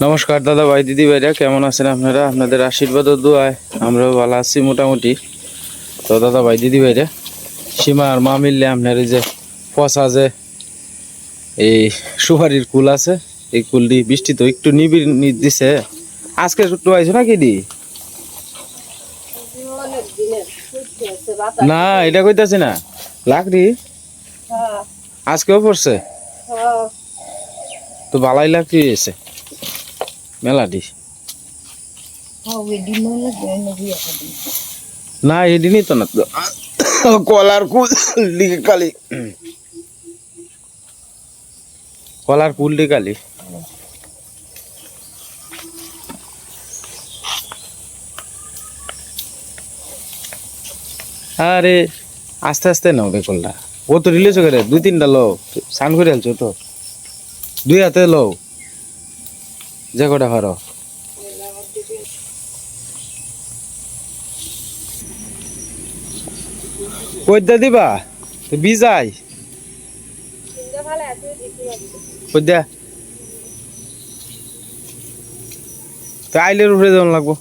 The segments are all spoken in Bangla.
নমস্কার দাদা ভাই দিদি ভাইরা কেমন আছেন আপনারা? আপনাদের আশীর্বাদ ও দোয়ায় আমরাও ভালো আছি মোটামুটি। তো দাদা ভাই দিদি ভাইরা সীমা আর মা মিললে আপনার এই যে পচা যে এই সুপারির কুল আছে এই কুলটি বৃষ্টি তো একটু নিবিড় নি- দিছে। আজকে একটু আইছো নাকি দি? না এটা কইতাছি না। লাকড়ি? আজকেও পড়ছে? তো বালাই লাকড়ি এসে মেলাটি না এদিনই তো না। কলার কুল কালি। কলার কুল দিকে কালি? আরে আস্তে আস্তে নাও রে কলটা। ও তো রিলিজ করে দুই তিনটা লো সান করে আলছো তো? দুই হাতে লো যে কটা হারো কইদা দিবা? তো বিজাই। কইদা তো আইলের উপরে যেমন লাগবো।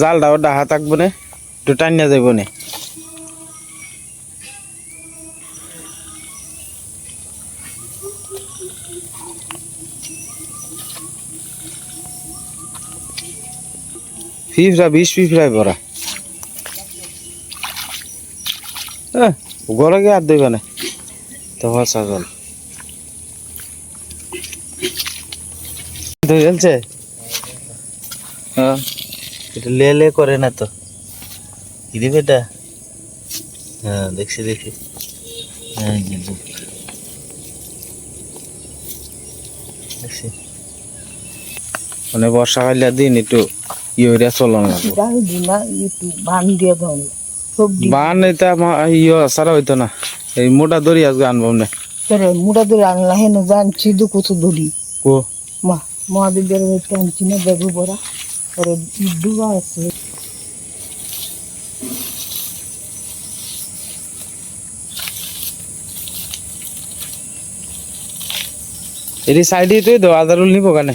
জালটা ওটা হাত থাকব না, একটু টানিয়া যাইব না। ফিফরা বিশ ফিফরাই ভরা। হ্যাঁ গড়ে গিয়ে আর দেবে না। তো জল হ্যাঁ। লে লে করে না তো। কি দিবে এটা? হ্যাঁ দেখছি, দেখি। হ্যাঁ। দেখছি। মানে বর্ষাকালে দিন একটু ইয়ে চলন বান এটা ইয়ে সারা হইতো না। এই মোটা দড়ি আজকে আনব না। মুড়া ধরে আনলা হেন জানছি দুকুচ ধরি কো? মা মহাদেবের টানছি না বেগু বড়া। পরে ডুবা আছে। এটি সাইডে তুই দো আদারুল নিবো কানে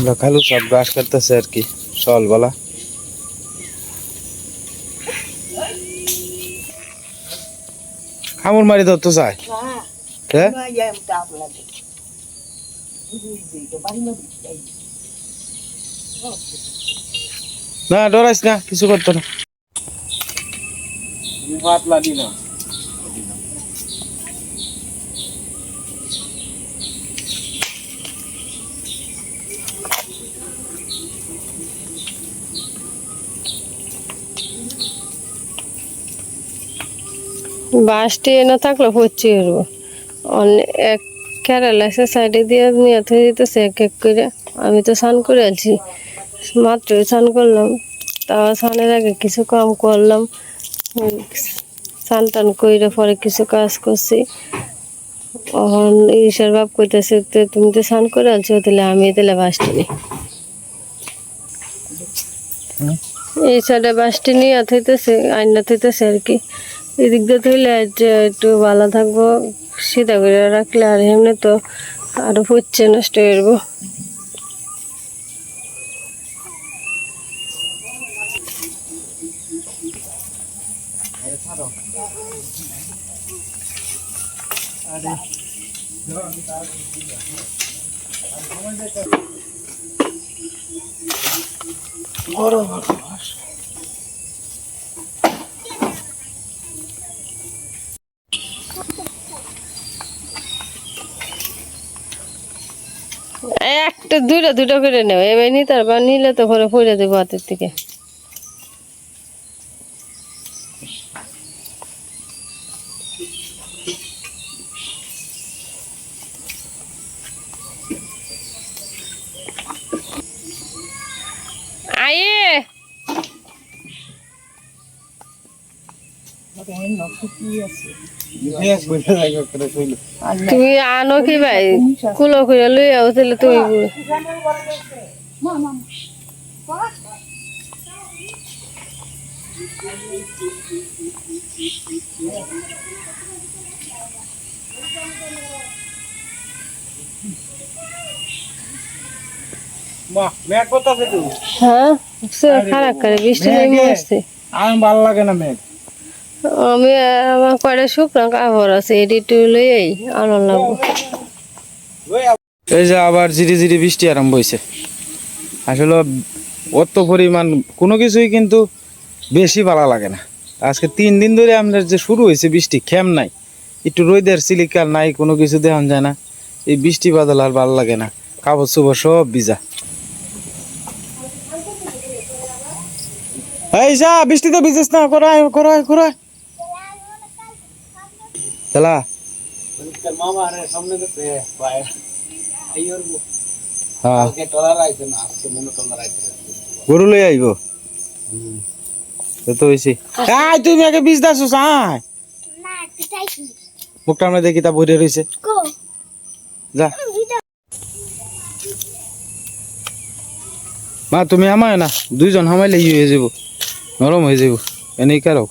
আমরা খালু সব গাছ কাটতেছে আর কি সল বলা। কামড় মারি ধরতে চাই। না, ডরাইস না, কিছু করতো না। বাসটি এনে থাকলে পড়ছি অনেক এক কেরালাসের সাইডে দিয়ে নিয়ে দিতেছে এক এক করে। আমি তো স্নান করে আছি। মাত্র স্নান করলাম। তাও স্নানের আগে কিছু কাম করলাম। স্নান টান করে পরে কিছু কাজ করছি। এখন ঈশ্বর বাপ কইতেছে তো তুমি তো স্নান করে আছো তাহলে আমি তাহলে বাসটি নিই এই সাইডে বাসটি নিয়ে থইতেছে আইনা থইতেছে আর কি। এদিক দিয়ে যে একটু ভালো থাকব, সিধা করে রাখলে আর এমনি তো আরও হচ্ছে নষ্ট হয়ে যাব একটা দুইটা দুইটা করে নেবে এবার নি তারপর নিলে তো পরে পড়ে দেবো হাতের থেকে আয়ে শুকিয়ে আছে আর না- তুমি আনো কি ভাই? কুলো করে লই আও তাহলে তুই হ্যাঁ? খারাপ করে বৃষ্টি নেই আসছে। আমার ভালো লাগে না মেঘ। আমি আমার কয়টা শুকনো কাপড় আছে, এটি একটু লই আই আনো লাগবো এই যে আবার ঝিরি ঝিরি বৃষ্টি আরম্ভ হয়েছে আসলে অত পরিমাণ, কোনো কিছুই কিন্তু বেশি ভালো লাগে না। আজকে তিন দিন ধরে আমাদের যে শুরু হয়েছে বৃষ্টি, খেম নাই। একটু রোদের সিলিকার নাই, কোনো কিছু দেখান যায় না। এই বৃষ্টি বাদল আর ভালো লাগে না। কাপড় চোপড় সব ভিজা। এই যা বৃষ্টিতে ভিজিস না করাই করাই করাই চালা হ্যাঁ গরু লই আইব তো হইছে তুমি আগে বীজ দাসো আয় মুখটা আমরা দেখি তা বইরে রইছে যা মা তুমি আমায় না দুইজন হামাইলে ই হয়ে যাব নরম হয়ে যাব এনেই কারও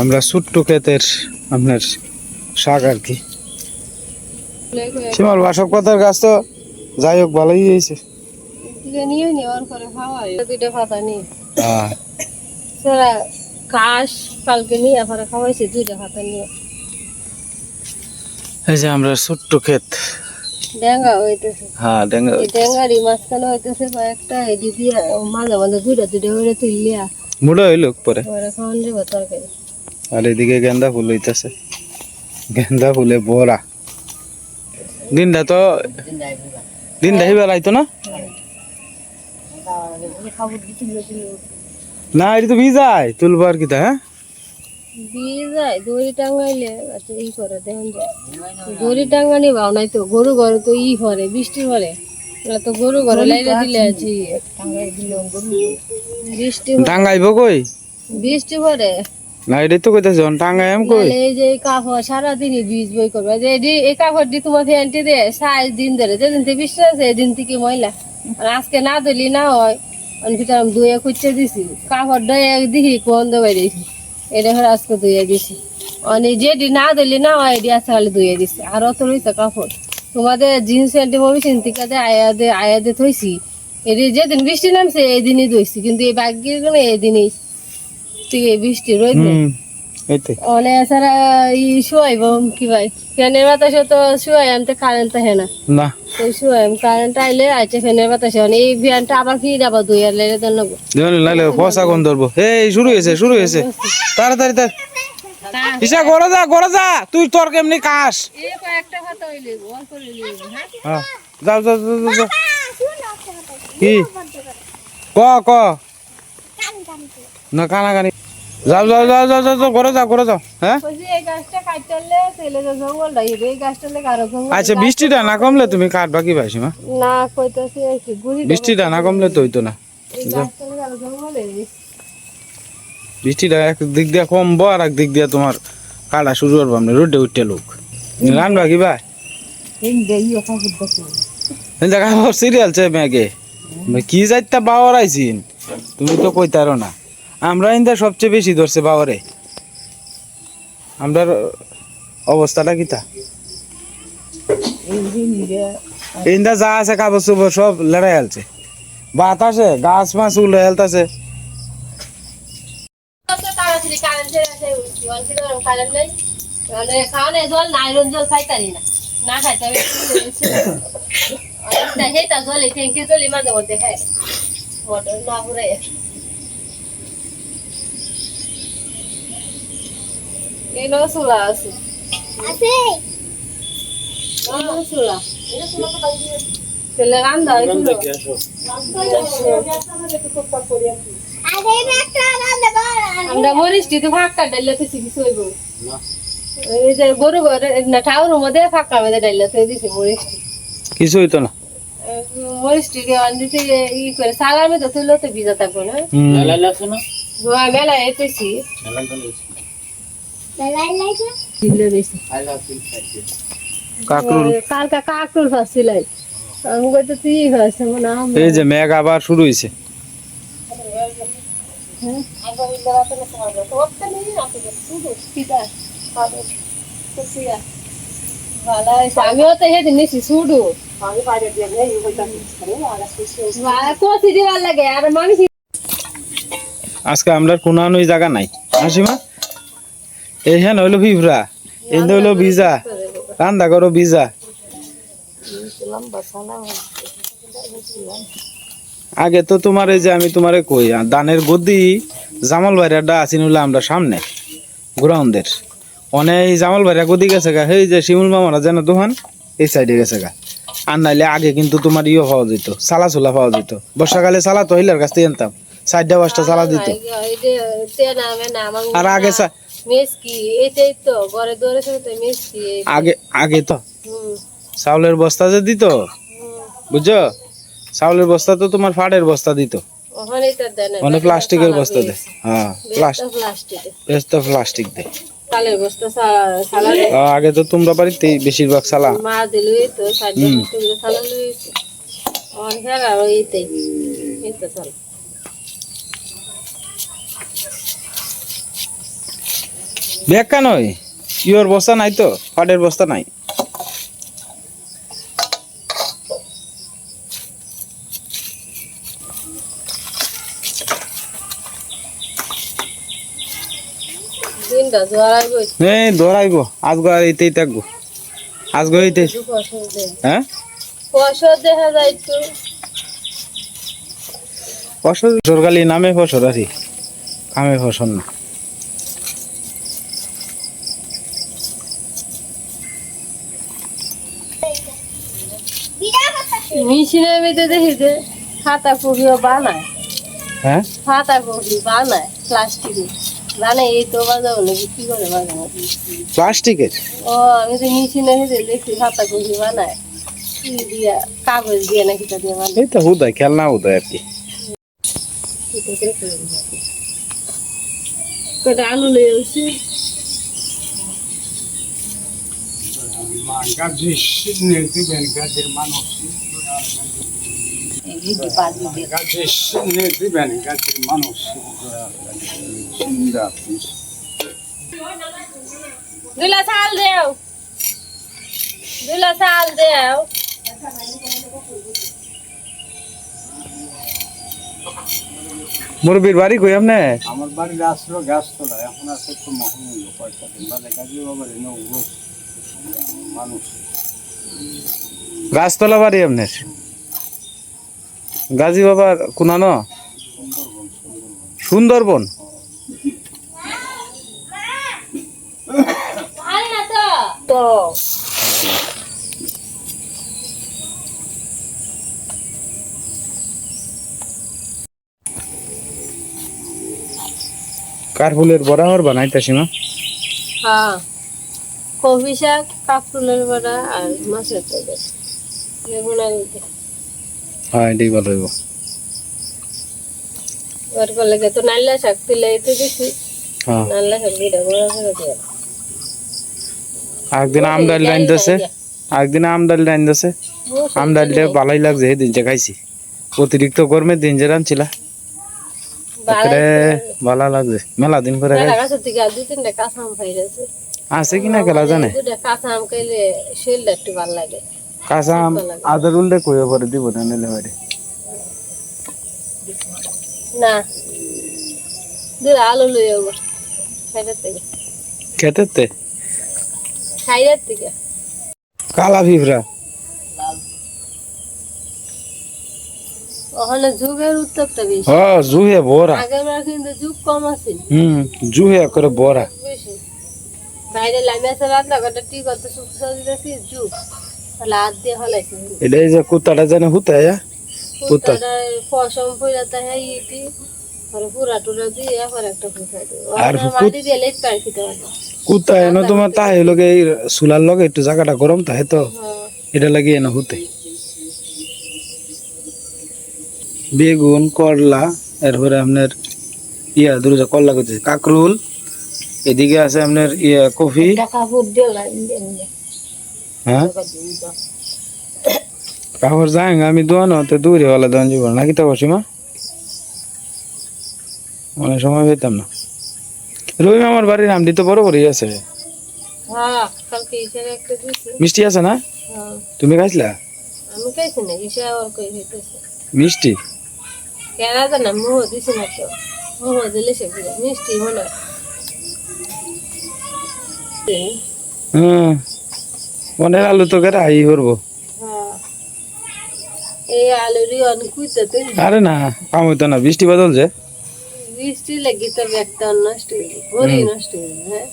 আমরা ছোট্ট ক্ষেতের আপনার শাক আর কি। সীমার বাসক পাতার গাছ তো যাই হোক ভালোই হয়েছে। হ্যাঁ এই যে আমরা ছোট্ট ক্ষেত। ডেঙ্গা হইতেছে। হ্যাঁ ডেঙ্গা ডেঙ্গারি মাঝখানে হইতেছে মাঝে মাঝে দুইটা দুইটা করে তুললিয়া মুড়ো হইল পরে। পরে খাওয়ান যাব তরকারি। আর এদিকে গেন্দা ফুল হইতেছে। গেন্দা ফুলে ভরা দিনটা তো দিনটা হিবার আইতো না? না এটা তো ভিজাই তুলবার কিতা হ্যাঁ? দড়ি টাঙ্গাইলে আচ্ছা ই করে দেখুন দড়ি টাঙ্গানি ভাও নাই তো গরু ঘরে তো ই করে বৃষ্টি ওরা তো গরু ঘরে লাইলে দিলে আছি। বৃষ্টি টাঙ্গাইব কই? বৃষ্টি পরে এই এই আজকে না না হয় ধুয়ে খুঁজতে দিছি। কাপড় দিহি এটা আজকে দিছি। অনে যেটি না দিলি, না হয়, এটি আজকে খালি ধুয়ে দিছি। আর অত রয়েছে কাপড়। তোমাদের জিন্স প্যান্টে ভবিষ্যৎ থেকে আয়া দে আয়া দে থইছি। এটি যেদিন বৃষ্টি নামছে এই দিনই ধুইছি। কিন্তু এই বাকি এই বৃষ্টি অনেক এছাড়া ই শুয়াইব কি ভাই? ফ্যানের বাতাসে তো শুয়াই আনতে কারেন্ট থাকে না। না। শুয়াই কারেন্ট আইলে আইছে ফ্যানের বাতাসে। এই ফ্যানটা আবার ফিরে আবার দুই আর লেগে দেন লাগবো দেওয়ানি লাইলে পয়সা কোন ধরবো? এই শুরু হয়েছে শুরু হয়েছে। তাড়াতাড়ি ইসা গড়ে যা গড়ে যা। তুই তোর কেমনি কাস কথা হইলে হইলে হ্যাঁ? হ্যাঁ। যাও যাও যাও যাও, যাও। কি? ক ক? না কানা কানি। যাও যাও যাও যাও যাও ঘরে যাও ঘরে যাও হ্যাঁ? আচ্ছা বৃষ্টিটা না কমলে তুমি কাটবা কি পাইছি মা বৃষ্টিটা না কমলে তো হইতো না। বৃষ্টিটা এক দিক দিয়ে কমবো আর এক দিক দিয়ে তোমার কাটা শুরু করব আমরা রোডে উঠতে লোক। রানবা কি ভাই? দেখো সিরিয়াল চাই মেঘে কি যাইতা বাওয়ার আইছিন তুমি তো কইতারো না। আমরা ইন্দা সবচেয়ে বেশি ধরছে বাবারে আমরার অবস্থাটা কিতা ইন্দা যা আছে কাগজ চোপড় সব লড়াই আলছে বাতাসে গাছ মাছ উলে হেলতাছে মানে না খাইতে হবে সেইটা জলে ট্যাঙ্কি জলে মাঝে মধ্যে খাই না ঘুরে এই নো চুলা আছে। নো চুলা। তেলে রান্দা আমরা মরিচটি তো ফাঁকা ডাইলে তো কিছু হইব। এই যে গরু ঘরে না ঠাউর মধ্যে ফাঁকা মধ্যে ডাইলে তো দিছি মরিচটি কিছু হইতো না। মরিচ টিকে আনতে ই করে সালার মধ্যে তুললে তো ভিজা থাকব না। হুম। হ্যাঁ মেলা এসেছি। দিলে বেশি কাকরুল কালকা কাকুর আমি কইতে তুই হয়েছে এই যে মেঘ আবার শুরু হয়েছে আমিও তো হেঁটে নিছি শুধু কষি দিবার লাগে আর মানুষ আজকে আমরা কোনো জায়গা নাই। হাসিমা এই হ্যাঁ হইল ভিভরা এই হইল ভিজা রান্না করো ভিজা আগে তো তোমার এই যে আমি তোমারে কই দানের গদি জামাল ভাইরাটা আছি নইলে আমরা সামনে গ্রাউন্ডের অনেক এই জামাল ভাইরা গদি গেছে গা এই যে শিমুল মামারা যেন দোকান এই সাইডে গেছে গা আর নাইলে আগে কিন্তু তোমার ইয়ে পাওয়া যেত সালা ছোলা পাওয়া যেত বর্ষাকালে সালা তো হিলার কাছ থেকে আনতাম চারটা পাঁচটা সালা দিত আর আগে মেসকি এটাই তো ঘরে দৌড়ে তো মেসকি আগে আগে তো। চাউলের বস্তা যে দিত? বুঝছ? চাউলের বস্তা তো তোমার বস্তা দিত। মানে প্লাস্টিকের বস্তা হ্যাঁ প্লাস্টিক প্লাস্টিক আগে তো বাড়িতে বেশিরভাগ সালা মা দিলই তো সালা লই এই তো বেকা নয়। ইয়োর বস্তা নাই তো ফাটের বস্তা নাই। এই ধরাইব থাকব। হ্যাঁ? দেখা যায় তো ফসল সরকারি নামে ফসল আছি। কামে ফসল না। মধ্যে দেখি যে খাতা কপিও বানায়। হ্যাঁ? খাতা কপি বানায় প্লাস্টিকের বানায় এই তো নাকি কি করে বাজাবো প্লাস্টিকের ও আমি তো মেশিনে হেঁটে দেখছি খাতা কপি বানায়। দিয়া কাগজ দিয়ে নাকি তা দিয়ে বানায়। এই তো হুদায় খেলনা হুদায় আর কি। কটা আলু আসছি? মানুষ। মানুষ। দুলা চাল দেও। দুলা চাল দেও। মুরব্বীর বাড়ি কই আপনি? আমার বাড়ির আসলো গাছ তোলা এখন আছে একটু মহামূল্য পয়সা দিন। মানে গাজী বাবার মানুষ। গাছতলা বাড়ি আপনার? গাজী বাবার কোনানো? সুন্দরবন? আরে না তো। তো কার ফুলের বড়া হর বানাইতাছি মা হ্যাঁ। কফি শাক কাকরুলের বড়া আর মাছের তরকারি। দিয়ে। হ্যাঁ এটাই ভালো হইব ওর করলে তো নাল্লা শাক তুলে এতে দিছি। হ্যাঁ। নাল্লা শাক দিয়ে বড়া করে দিয়ে একদিন আম ডাল রাইনতেছে একদিন আম ডাল রাইনতেছে আম ডালটা ভালোই লাগছে এই দিনটা খাইছি। অতিরিক্ত গরমের দিন যে একেবারে ভালো লাগছে মেলা দিন পরে আছে কিনা খেলা জানে? কাঁচা আম খাইলে শরীরটা একটু ভালো লাগে। কাঁচা আম আদার উল্টে কইয়া পরে দিব না নিলে বাইরে না। আলু লই যাব কালা ওখানে যুগের উত্তরটা বেশি। ও জুহে বড়া। আগের বার কিন্তু যুগ কম আছে হুম জুহে করে বড়া। বাইরে আছে রান্না ঘরটা ঠিক কত সুখ দিতেছি যুগ এটা এই যে কুত্তাটা জানে হুতায় কুত্তা। পশম ইটি। পাই খেতে পারবে কুত্তা এনে তোমার তাহে লগে চুলার লগে একটু জায়গাটা গরম তাহে তো। হ্যাঁ। এটা লাগি এনে হুতে। বেগুন করলা এরপরে আপনার ইয়া দুটো করলা করতেছে কাকরুল এদিকে আছে আপনার ইয়া কফি কাপড় দিয়ে লাইন দিয়ে হ্যাঁ? কাপড় যাই আমি দোয়ান হতে দূরে হলে দোয়ান যাব নাকি তো সীমা অনেক সময় পেতাম না। রবি আমার বাড়ির নাম দিতে বড় বড়ই আছে। হ্যাঁ মিষ্টি আছে না? হ্যাঁ। তুমি খাইছিলা? মিষ্টি? তো। মিষ্টি হয়। মনের আলু তো কেটে আই করব। হ্যাঁ অনেক আরে না কাম হইতো না বৃষ্টি বদল যে। বৃষ্টি লাগি তো ব্যাগটা নষ্ট হয়ে নষ্ট হয়ে হ্যাঁ।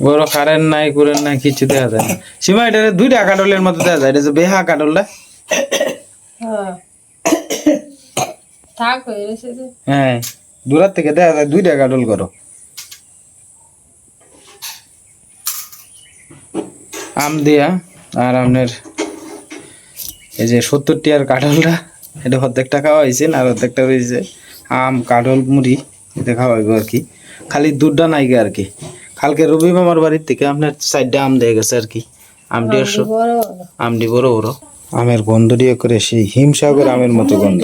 বড় কারেন্ট নাই কুরেন নাই কিছু দেখা যায় না। সীমা এটা দুইটা কাটলের মতো দেখা যায় এটা যে বেহা কাটলটা হ্যাঁ। হয়ে হ্যাঁ দূরার থেকে দেখা যায় দুইটা কাটল করো আম দিয়া আর আপনার এই যে সত্তর টিয়ার কাঠলটা এটা অর্ধেক টাকা হয়েছে আর অর্ধেকটা রয়েছে। আম কাঠল মুড়ি এটা খাওয়াইব আর কি। খালি দুধটা নাই গে আর কি। কালকে রবি মামার বাড়ির থেকে আপনার চারটা আম দিয়ে গেছে আর কি। আমটি আমটি বড় বড়। আমের গন্ধ দিয়ে করে সেই হিমসাগর আমের মতো গন্ধ।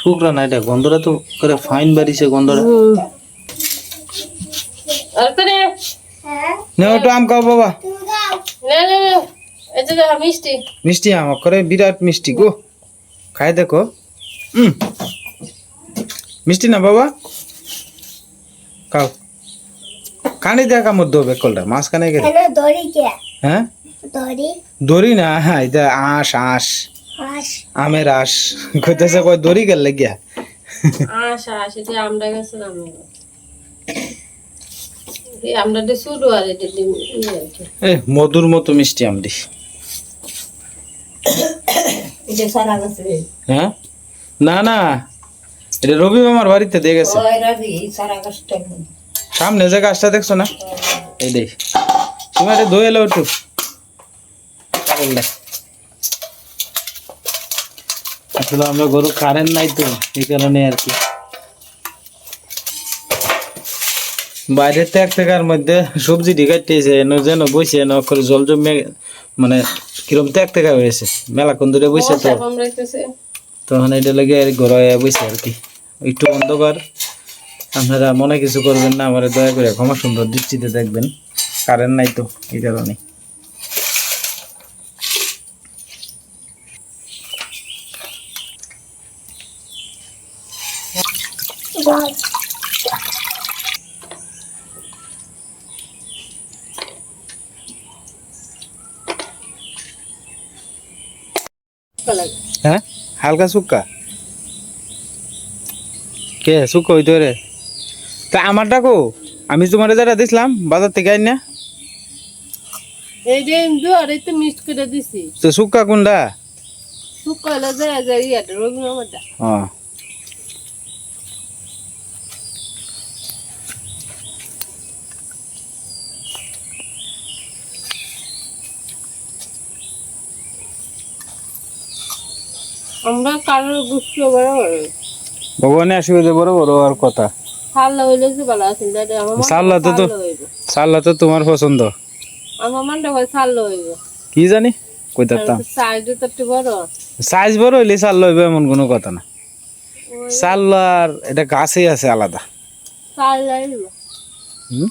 শুকরা না এটা গন্ধটা তো করে ফাইন বাড়িছে গন্ধটা। আর করে না একটু আম খাও বাবা। না না না এই যে দেখো মিষ্টি। মিষ্টি আম করে বিরাট মিষ্টি গো। খাই দেখো। উম। মিষ্টি না বাবা? খাও। কানে দেখা মধ্যে হবে কলটা মাছ কানে গেলে হ্যাঁ? দড়ি? না হ্যাঁ এটা আঁশ আঁশ। আমের আঁশ। কইতেছে কয় দড়ি গেল লাগিয়া। আশা আশা যে আমরা গেছে। মধুর মতো মিষ্টি গেছে হ্যাঁ? না না। এটা রবি মামার বাড়িতে দিয়ে গেছে। সামনে যে গাছটা দেখছ না? এই দেখ। তুমি এটা ধুয়ে এলো একটু। আসলে আমরা গরু কারেন্ট নাই তো এই কারণে আর কি। বাইরের ত্যাগ থাকার মধ্যে সবজি ঢিকাইতেছে এন যেন বসে এন করে জল জমে মানে কিরম ত্যাগ থেকে হয়েছে। মেলাক্ষণ ধরে বসে তো। তখন এটা লাগে ঘরে বসে আর কি। একটু অন্ধকার। আপনারা মনে কিছু করবেন না আমার দয়া করে ক্ষমা সুন্দর দৃষ্টিতে দেখবেন। কারেন্ট নাই তো এই কারণে। হ্যাঁ? হালকা শুক্কা? কে? শুক্কা হইতো রে তা আমারটা কো আমি তোমার যেটা দিছিলাম বাজার থেকে আইন না? এই যে দুয়ারে তো মিক্স করে দিছি। তো শুক্কা কোনটা? শুকালে যায় যায় ইয়াটা রবি মামাটা হ্যাঁ আমরা কারোর গুষ্টি বরাবর। ভগবানে আশীর্বাদে বড় বড় আর কথা। সাল্লা হইলে যে ভালো আছে? দাদা সাল্লা তো তো সাল্লা তো তোমার পছন্দ। আমার মনটা হয় সাল্লা হইব। কি জানি? তো একটু বড়। সাইজ বড় হইলে এমন কোনো কথা না। এটা গাছেই আছে আলাদা। সাল্লা হইব। হুম?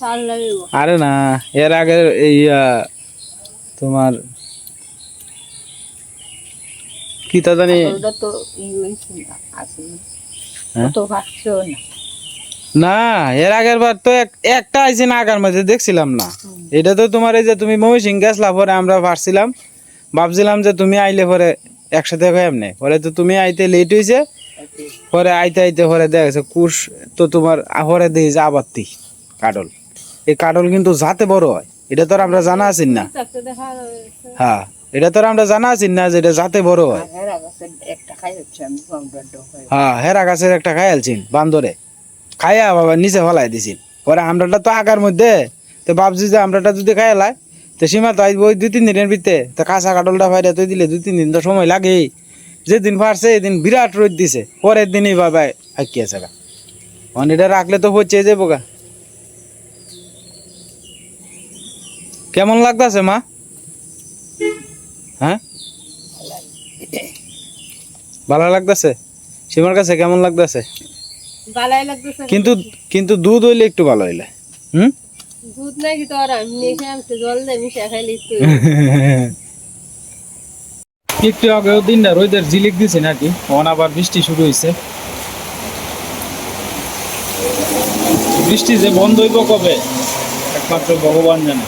সাল্লা হইব। আরে না এর আগে এই তোমার কি তা জানি তো না হ্যাঁ? না। এর আগের বার তো একটা মাঝে দেখছিলাম না। এটা তো তোমার এই যে তুমি গেছলা পরে আমরা ভাবছিলাম ভাবছিলাম যে তুমি আইলে পরে একসাথে হয় এমনি। পরে তো তুমি আইতে লেট হয়েছে পরে আইতে আইতে পরে দেখা গেছে কুশ তো তোমার পরে দেখি যে আবাত্তি কাডল। এই কাডল কিন্তু যাতে বড় হয় এটা তো আমরা জানা আছি না। হ্যাঁ। এটা তো আমরা জানা আছি না যে এটা যাতে বড় হয়? হেরা গাছে একটা খাই হয়ে হ্যাঁ হেরা গাছের একটা খাইয়ালছিন বান্দরে। খাইয়া বাবা নিচে ফলাই দিছিল পরে আমরাটা তো আগার মধ্যে তো ভাবছি যে আমরাটা যদি খাইয়ালাই তো সীমা তো ওই দুই তিন দিনের ভিতরে। তো কাঁচা কাটলটা ফাইরে তুই দিলে দুই তিন দিন তো সময় লাগে যেদিন ফারছে এদিন বিরাট রোদ দিছে পরের দিনই বাবা হাকি গা। মানে এটা রাখলে তো হচ্ছে যাব গা। কেমন লাগতাছে মা? হ্যাঁ? ভালো লাগতাছে? সীমার কাছে কেমন লাগতেছে? কিন্তু কিন্তু দুধ হইলে একটু ভালো হইলে। হুম? দুধ নাকি তো আর? আমি নিয়ে আমি জল দিয়ে মিশে খাইলি তুই একটু আগেও দিনটা রোদের ঝিলিক দিছে নাকি? অন আবার বৃষ্টি শুরু হয়েছে বৃষ্টি যে বন্ধ হইব কবে? একমাত্র ভগবান জানে।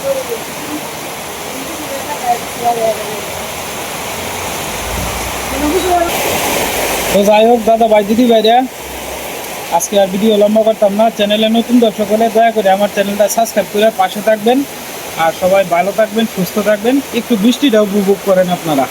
তো যাই হোক, দাদা ভাই, দিদি ভাইরা, আজকে আর ভিডিও লম্বা করতাম না। চ্যানেলে নতুন দর্শক হলে দয়া করে আমার চ্যানেলটা সাবস্ক্রাইব করে পাশে থাকবেন। আর সবাই ভালো থাকবেন, সুস্থ থাকবেন। একটু বৃষ্টিটা উপভোগ করেন আপনারা।